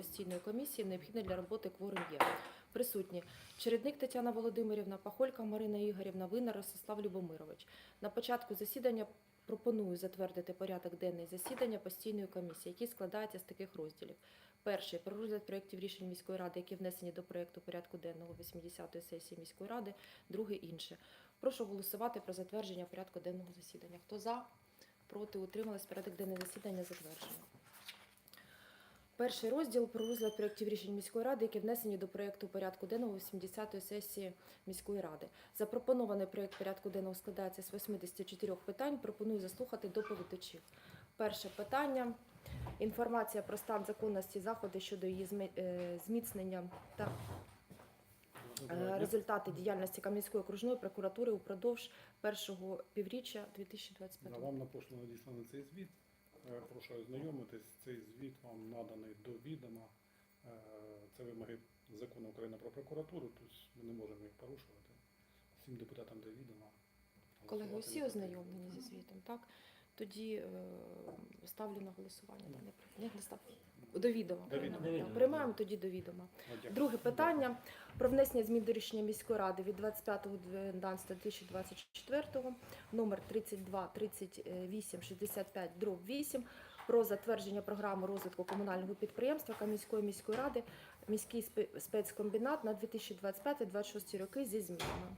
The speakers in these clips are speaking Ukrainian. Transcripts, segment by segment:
постійної комісії необхідне для роботи кворум є. Присутні Чередник Тетяна Володимирівна, Пахолька Марина Ігорівна, Винар Ростислав Любомирович. На початку засідання пропоную затвердити порядок денний засідання постійної комісії, який складається з таких розділів. Перший про розгляд проєктів рішень міської ради, які внесені до проєкту порядку денного 80-ї сесії міської ради. Другий інше. Прошу голосувати про затвердження порядку денного засідання. Хто за? Проти утримались порядок денний засідання затверджено. Перший розділ про розгляд проєктів рішень міської ради, які внесені до проєкту порядку денного 80-ї сесії міської ради. Запропонований проєкт порядку денного складається з 84 питань. Пропоную заслухати доповідачів. Перше питання. Інформація про стан законності заходи щодо її е, зміцнення та е, результати діяльності Кам'янської окружної прокуратури упродовж першого півріччя 2025 Да, Вам на пошту надісланий цей звіт. Прошу ознайомитись. Цей звіт вам наданий до відома. Е, Це вимоги закону України про прокуратуру, тобто ми не можемо їх порушувати. Всім депутатам до відома. Колеги, усі ознайомлені зі звітом, так? Тоді е, ставлю на голосування дане До відома. До відома. приймаємо. Так, Приймаємо тоді до відома. Ну. Друге питання про внесення змін до рішення міської ради від 25.12.2024 номер 32 38 65 дроб 8 про затвердження програми розвитку комунального підприємства Кам'янської міської ради міський спе- спецкомбінат на 2025-2026 роки зі змінами.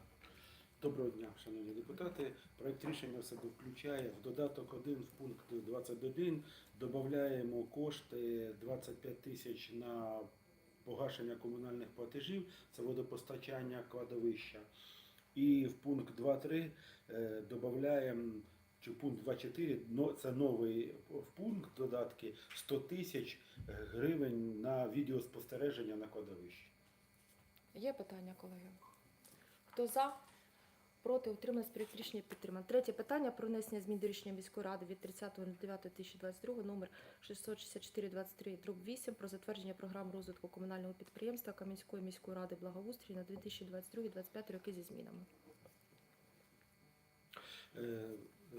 Доброго дня, шановні депутати. Проект рішення в себе включає в додаток 1 в пункт 21 додаємо кошти 25 тисяч на погашення комунальних платежів, це водопостачання кладовища. І в пункт 2.3 е, додаємо, чи пункт 2.4, но- це новий пункт додатки 100 тисяч гривень на відеоспостереження на кладовищі. Є питання, колеги? Хто за? Проти утримались проєкт рішення підтримано. Третє питання про внесення змін до рішення міської ради від 30.09.2022 номер 664-23 дроб 8 про затвердження програм розвитку комунального підприємства Кам'янської міської ради благоустрій на 2022-2025 роки зі змінами. Е,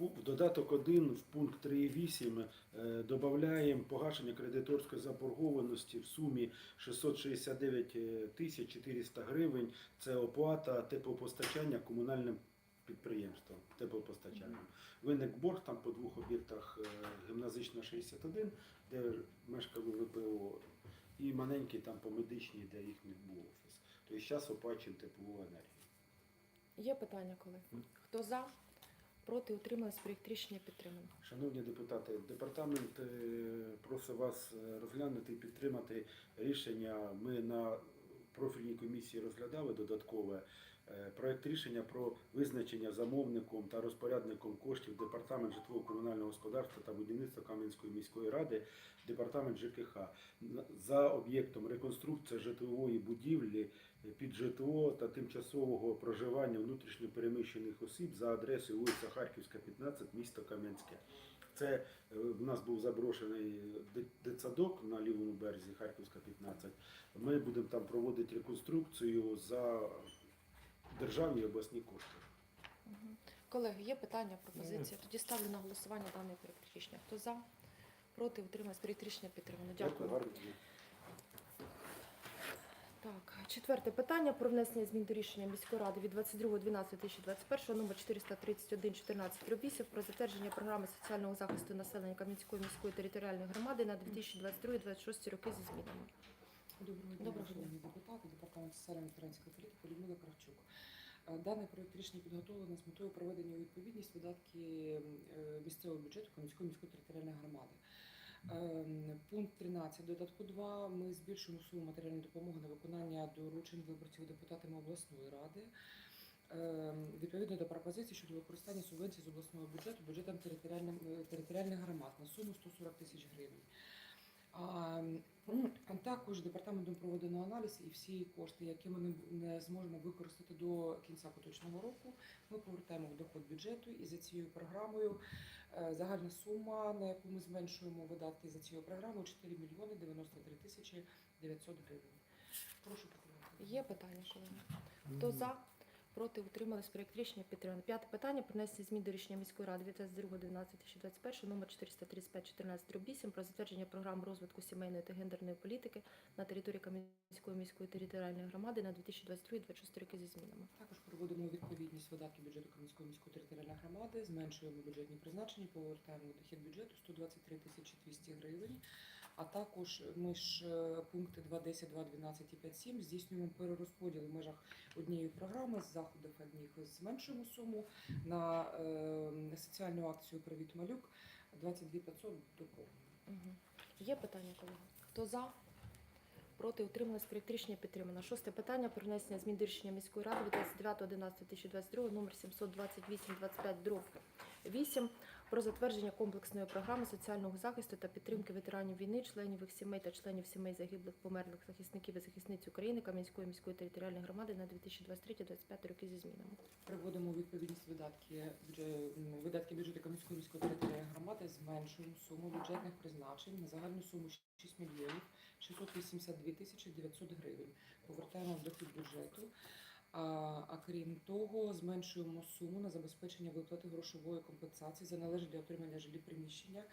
е, в додаток 1 в пункт 3.8 е, додаємо погашення кредиторської заборгованості в сумі 669 тисяч 400 гривень. Це оплата теплопостачання комунальним підприємством теплопостачанням. Виник борг там по двох об'єктах е, гімназична 61, де мешкало ВПО, і маленький там по медичній, де їх не був офіс. Тобто зараз оплачуємо теплову енергію. Є питання, колеги? Хто за? Проти утримались проєкт рішення підтримано. Шановні депутати, департамент е, просить вас е, розглянути і підтримати рішення. Ми на профільній комісії розглядали додаткове е, проект рішення про визначення замовником та розпорядником коштів департамент житлово-комунального господарства та будівництва Кам'янської міської ради, департамент ЖКХ за об'єктом реконструкція житлової будівлі е, під житло та тимчасового проживання внутрішньопереміщених осіб за адресою вулиця Харківська, 15, місто Кам'янське. Це е, в нас був заброшений дитсадок на лівому березі Харківська 15. Ми будемо там проводити реконструкцію за державні обласні кошти. Колеги, є питання, пропозиції? Тоді ставлю на голосування даний проєкт рішення. Хто за? Проти утримались проєкт рішення підтримано. Дякую. дня. Так, четверте питання про внесення змін до рішення міської ради від 22.12.2021 номер 431 14 8 про затвердження програми соціального захисту населення Кам'янської міської територіальної громади на 2022-2026 роки зі змінами. Доброго дня, Доброго дня. шановні депутати, департамент соціальної ветеранської політики Людмила Кравчук. Е, Даний проєкт рішення підготовлено з метою проведення у відповідність видатки е, місцевого бюджету Кам'янської міської територіальної громади. Ем, Пункт 13. Додатку 2 ми збільшуємо суму матеріальної допомоги на виконання доручень виборців депутатами обласної ради. Ем, Відповідно до пропозицій щодо використання субвенцій з обласного бюджету бюджетом е, територіальних громад на суму 140 тисяч гривень. А, також департаментом проведено аналіз і всі кошти, які ми не- не зможемо використати до кінця поточного року, ми повертаємо в доход бюджету і за цією програмою е, загальна сума, на яку ми зменшуємо видатки за цією програмою 4 мільйони 93 тисячі 900 гривень. Прошу підтримати. Є питання, колеги? Хто за? Проти утримались. Проект рішення підтримано. П'яте питання. Про внесення змін до рішення міської ради від 22.12.2021 номер 435 14 8 про затвердження програм розвитку сімейної та гендерної політики на території Кам'янської міської територіальної громади на 2023-2026 роки зі змінами. Також проводимо відповідність видатків бюджету Кам'янської міської територіальної громади, зменшуємо бюджетні призначення, повертаємо дохід бюджету 123 тисячі 200 гривень. А також ми ж е, пункти 2.10, 2.12 і 5.7 здійснюємо перерозподіл в межах однієї програми з заходів одних зменшуємо суму на е, соціальну акцію Привіт малюк 22 500 доповнюємо. Угу. Є питання, колеги? Хто за? Проти утримались. Проект рішення підтримано. Шосте питання про внесення змін до рішення міської ради від 29.11.2022 номер 728 25 дроб 8 про затвердження комплексної програми соціального захисту та підтримки ветеранів війни, членів їх сімей та членів сімей загиблих померлих захисників і захисниць України Кам'янської міської територіальної громади на 2023-2025 роки зі змінами. Приводимо відповідність видатки видатки бюджету Кам'янської міської територіальної громади, зменшуємо суму бюджетних призначень на загальну суму 6 мільйонів 682 тисячі 900 гривень. Повертаємо в дохід бюджету. А, крім того, зменшуємо суму на забезпечення виплати грошової компенсації за належні для отримання жилі приміщення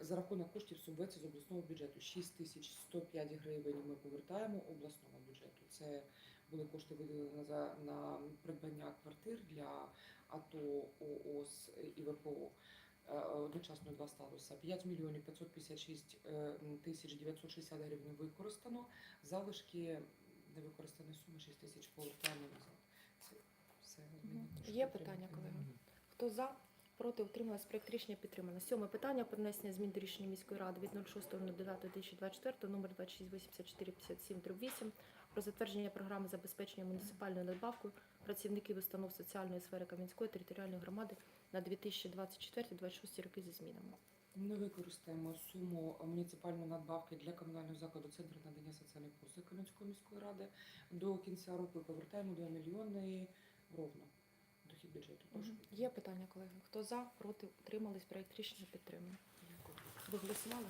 за рахунок коштів субвенції з обласного бюджету. 6 тисяч 105 гривень ми повертаємо обласному бюджету. Це були кошти виділені за на придбання квартир для АТО, ООС і ВПО. Е, Одночасно два статуса. 5 мільйонів 556 е, тисяч 960 гривень використано. Залишки невикористаної суми 6 тисяч повертаємо назад. Це все. Прошу Є питання, колеги? Хто за? Проти утрималась. Проект рішення підтримано. Сьоме питання про внесення змін до рішення міської ради від 06.09.2024 номер 268457 8 про затвердження програми забезпечення муніципальною надбавкою працівників установ соціальної сфери Кам'янської територіальної громади на 2024-2026 роки зі змінами. Ми використаємо суму муніципальної надбавки для комунального закладу Центру надання соціальних послуг Кам'янської міської ради до кінця року і повертаємо 2 мільйони ровно дохід бюджету. Прошу. Є питання, колеги? Хто за? Проти утримались. Проект рішення підтримано. Ви голосували?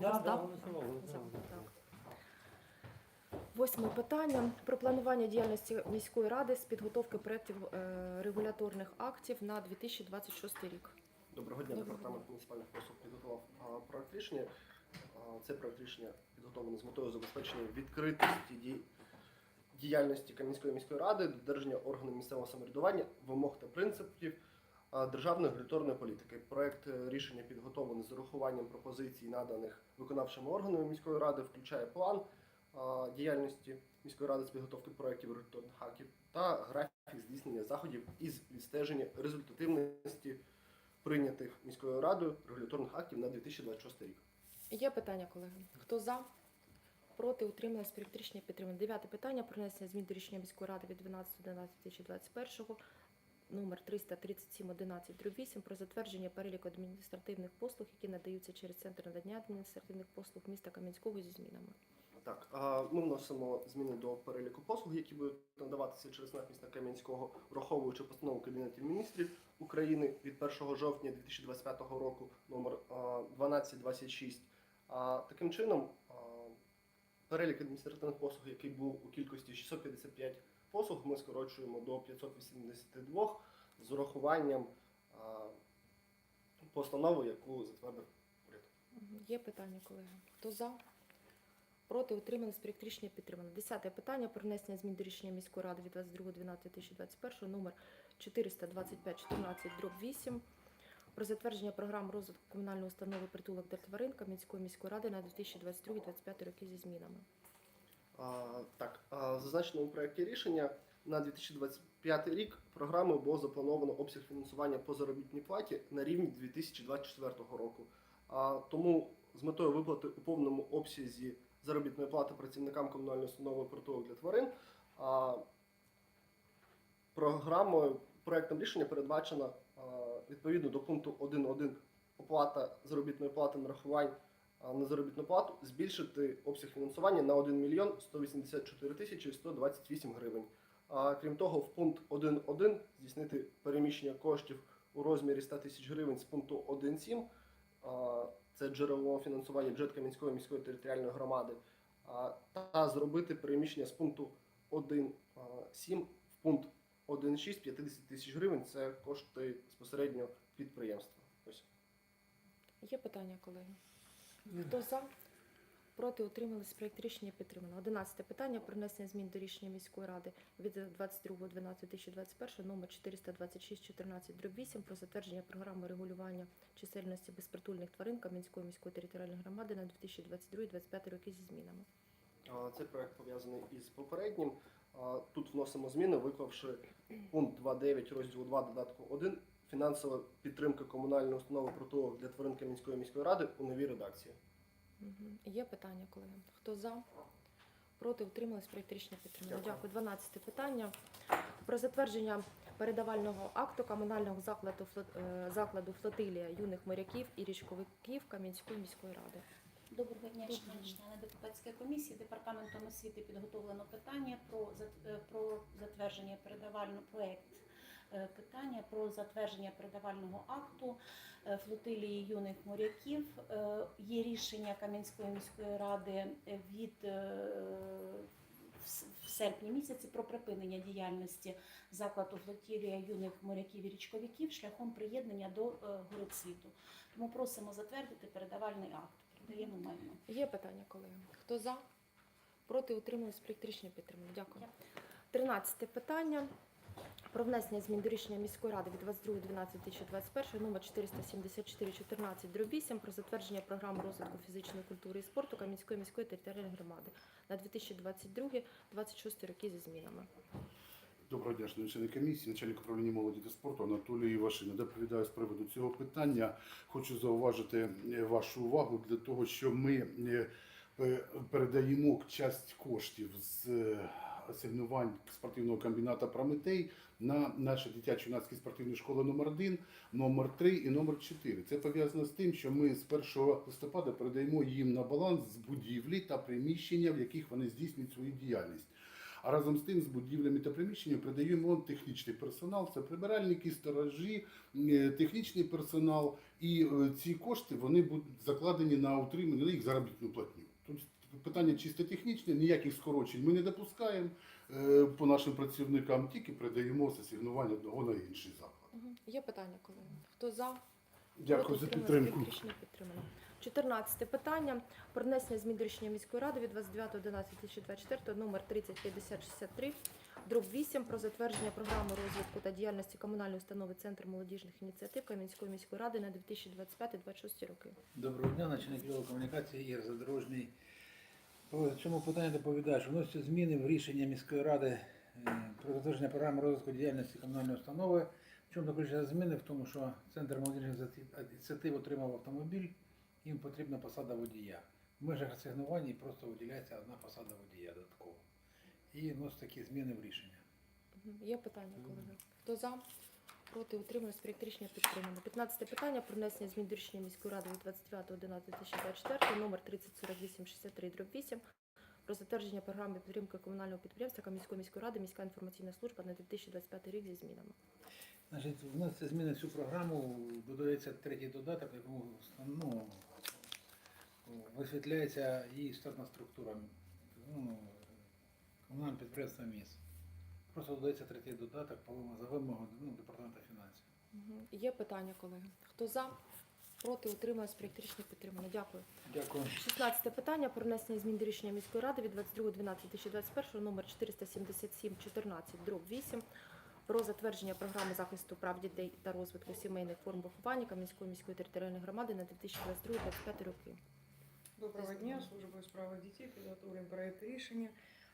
Да, За. да, За, так. Восьме питання про планування діяльності міської ради з підготовки проєктів е, регуляторних актів на 2026 рік. Доброго дня, Доброго департамент муніципальних послуг підготував а, проект рішення. А, Це проект рішення підготовлений з метою забезпечення відкритості ді- діяльності Кам'янської міської ради, додержання органів місцевого самоврядування, вимог та принципів а, державної регуляторної політики. Проект е, рішення підготовлений з урахуванням пропозицій, наданих виконавчими органами міської ради, включає план а, діяльності міської ради з підготовки проєктів регуляторних актів та графік здійснення заходів із відстеження результативності прийнятих міською радою регуляторних актів на 2026 рік. Є питання, колеги? Хто за? Проти утрималась проект рішення підтримано. Дев'яте питання про внесення змін до рішення міської ради від 12.11.2021 номер 33711 8 про затвердження переліку адміністративних послуг, які надаються через центр надання адміністративних послуг міста Кам'янського зі змінами. Так, ми вносимо зміни до переліку послуг, які будуть надаватися через міста Кам'янського, враховуючи постанову Кабінету міністрів України від 1 жовтня 2025 року номер а, 1226. А таким чином перелік адміністративних послуг, який був у кількості 655 послуг, ми скорочуємо до 582 з урахуванням постанови, яку затвердив уряд. Є питання, колеги? Хто за? Проти утримались проект рішення підтримано. Десяте питання про внесення змін до рішення міської ради від 22.12.2021 номер 42514 дроб 8 про затвердження програм розвитку комунальної установи притулок для тварин Кам'янської міської ради на 2022-2025 роки зі змінами. А, так, а, зазначено у проєкті рішення на 2025 рік програмою було заплановано обсяг фінансування по заробітній платі на рівні 2024 року. А, тому з метою виплати у повному обсязі заробітної плати працівникам комунальної установи притулок для тварин. Програмою проектом рішення передбачена відповідно до пункту 1.1 оплата заробітної плати нарахувань на заробітну плату збільшити обсяг фінансування на 1 мільйон 184 тисячі 128 гривень. Крім того, в пункт 1.1 здійснити переміщення коштів у розмірі 100 тисяч гривень з пункту 1.7, а, це джерело фінансування бюджет Кам'янської міської територіальної громади, та зробити переміщення з пункту 1.7 в пункт 1,6 50 тисяч гривень. Це кошти безпосередньо підприємства. Ось. Є питання, колеги? Хто за? Проти утримались проєкт рішення підтримано. Одинадцяте питання про внесення змін до рішення міської ради від 22.12.2021 номер 426 8 про затвердження програми регулювання чисельності безпритульних тварин Кам'янської міської територіальної громади на 2022-2025 роки зі змінами. Цей проект пов'язаний із попереднім. Тут вносимо зміни, виклавши пункт 2.9 розділу 2 додатку 1 фінансова підтримка комунальної установи притулок для тварин Кам'янської міської ради у новій редакції. Є питання, колеги? Хто за? Проти утримались проєкт рішення підтримано. Дякую. Дякую. Дванадцяте питання про затвердження передавального акту комунального закладу е, закладу флотилія юних моряків і річковиків Кам'янської міської ради. Доброго дня, Доброго члени депутатської комісії. Департаментом освіти підготовлено питання про е, про затвердження передавального проект е, питання про затвердження передавального акту е, флотилії юних моряків. Е, Є рішення Кам'янської міської ради від е, в серпні місяці про припинення діяльності закладу флотилія юних моряків і річковиків шляхом приєднання до е, Городсвіту. Тому просимо затвердити передавальний акт. Передаємо майно. Є питання, колеги? Хто за? Проти утримались проєкт рішення. Дякую. Тринадцяте питання. Про внесення змін до рішення міської ради від 22.12.2021 номер 474 8 про затвердження програми розвитку фізичної культури і спорту Кам'янської міської територіальної громади на 2022-2026 роки зі змінами. Доброго дня, шановні комісії, начальник управління молоді та спорту Анатолій Івашин. Доповідаю з приводу цього питання. Хочу зауважити е, вашу увагу для того, що ми е, е, передаємо часть коштів з асигнувань спортивного комбіната Прометей на наші дитячо-юнацькі спортивні школи номер 1 номер 3 і номер 4. Це пов'язано з тим, що ми з 1 листопада передаємо їм на баланс з будівлі та приміщення, в яких вони здійснюють свою діяльність. А разом з тим з будівлями та приміщеннями придаємо технічний персонал, це прибиральники, сторожі, е, технічний персонал. І е, ці кошти вони будуть закладені на утримання на їх заробітну платню. Питання чисто технічне, ніяких скорочень ми не допускаємо е, по нашим працівникам, тільки передаємо з асигнування одного на інший заклад. Є питання, колеги? Хто за? Дякую за підтримку. Рішення підтримано. 14 питання про внесення змін до рішення міської ради від 29.11.2024 номер 305063 дроб 8 про затвердження програми розвитку та діяльності комунальної установи Центр молодіжних ініціатив Кам'янської міської ради на 2025-2026 роки. Доброго дня, начальник відділу комунікації Ігор Задорожний. По цьому питанню доповідаю, вносяться зміни в рішення міської ради е, про затвердження програми розвитку діяльності комунальної установи. В чому заключаються зміни? В тому, що Центр молодіжних ініціатив отримав автомобіль, їм потрібна посада водія. В межах асигнувань просто виділяється одна посада водія додатково. І вносять такі зміни в рішення. Є питання, колеги? Хто за? Проти утримались проєкт рішення підтримано. 15 питання про внесення змін до рішення міської ради від 29.11.2024 номер 304863-8 про затвердження програми підтримки комунального підприємства Кам'янської міської ради міська інформаційна служба на 2025 рік зі змінами. Значить, вносяться зміни в цю програму, додається третій додаток, якому ну, висвітляється її штатна структура ну, комунального підприємства МІС. Просто додається третій додаток по вимогу- за вимогою ну, департаменту фінансів. Мгм. Є питання, колеги? Хто за? Проти утримались проєкт рішення підтримано. Дякую. Дякую. 16 питання про внесення змін до рішення міської ради від 22.12.2021 номер 47714 дроб 8 про затвердження програми захисту прав дітей та розвитку сімейних форм виховання Кам'янської міської територіальної громади на 2022-2025 роки. Доброго дня, служба у справах дітей підготовлен проект рішення,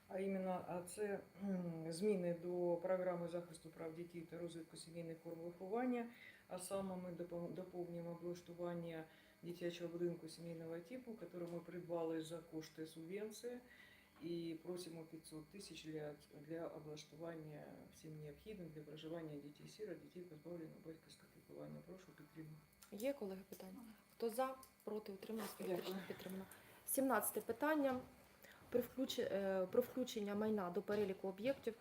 а іменно а це зміни до програми захисту прав дітей та розвитку сімейних форм виховання. А саме ми допо- доповнюємо облаштування дитячого будинку сімейного типу, який ми придбали за кошти субвенції. І просимо 500 тисяч для, для облаштування всім необхідним для проживання дітей сірот, дітей позбавлених батьківського піклування. Прошу підтримати. Є, колеги, питання? Хто за? Проти Дякую. підтримано. 17 питання про, е, про включення майна до переліку об'єктів,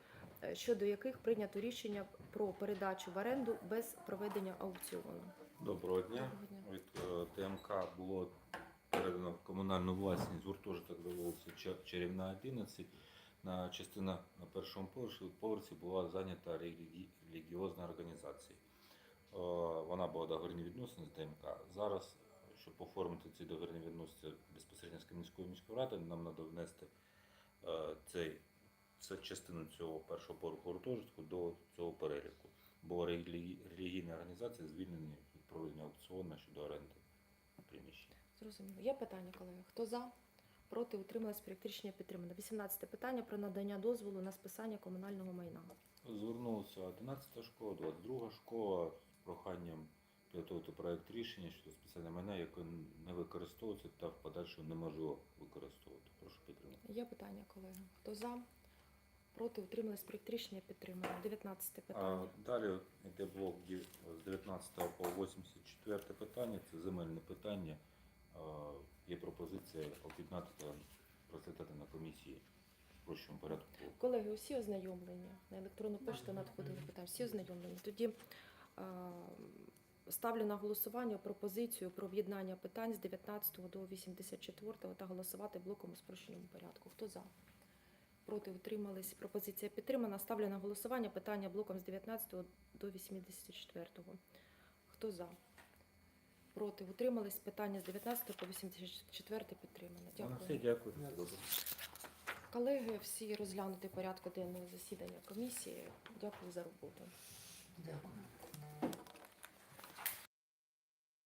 е, щодо яких прийнято рішення про передачу в оренду без проведення аукціону. Доброго дня. Доброго дня. Від е, ТМК було передано в комунальну власність гуртожиток довелося Чарівна 11. на частина на першому поверсі, поверсі була зайнята релігіозна організація. Вона була договірні відносини з ДМК. Зараз, щоб оформити ці договірні відносини безпосередньо з Кам'янською міською радою, нам треба внести е, цей, це частину цього першого поверху гуртожитку до цього переліку. Бо релі- релігійні організації звільнені від проведення аукціону щодо оренди приміщення. Зрозуміло. Є питання, колеги? Хто за? Проти утрималась проєкт рішення підтримано. 18 питання про надання дозволу на списання комунального майна. Звернулася 11 школа, 22 школа з проханням підготувати проект рішення щодо спеціальне майна, яке не використовується та в подальшому неможливо використовувати. Прошу підтримати. Є питання, колеги? Хто за? Проти утрималась проєкт рішення підтримано. 19 А, питання. далі йде блок ді- з 19 по 84 питання. Це земельне питання. А, є пропозиція об'єднати та розглядати на комісії в прощому порядку. Колеги, усі ознайомлені. На електронну пошту надходили питання. Всі ознайомлені. Тоді ставлю на голосування пропозицію про об'єднання питань з 19 до 84 та голосувати блоком у спрощеному порядку. Хто за? Проти утримались. Пропозиція підтримана. Ставлю на голосування питання блоком з 19 до 84. Хто за? Проти утримались. Питання з 19 по 84 підтримано. Дякую. все дякую. Колеги, всі розглянути порядку денного засідання комісії. Дякую за роботу. Дякую.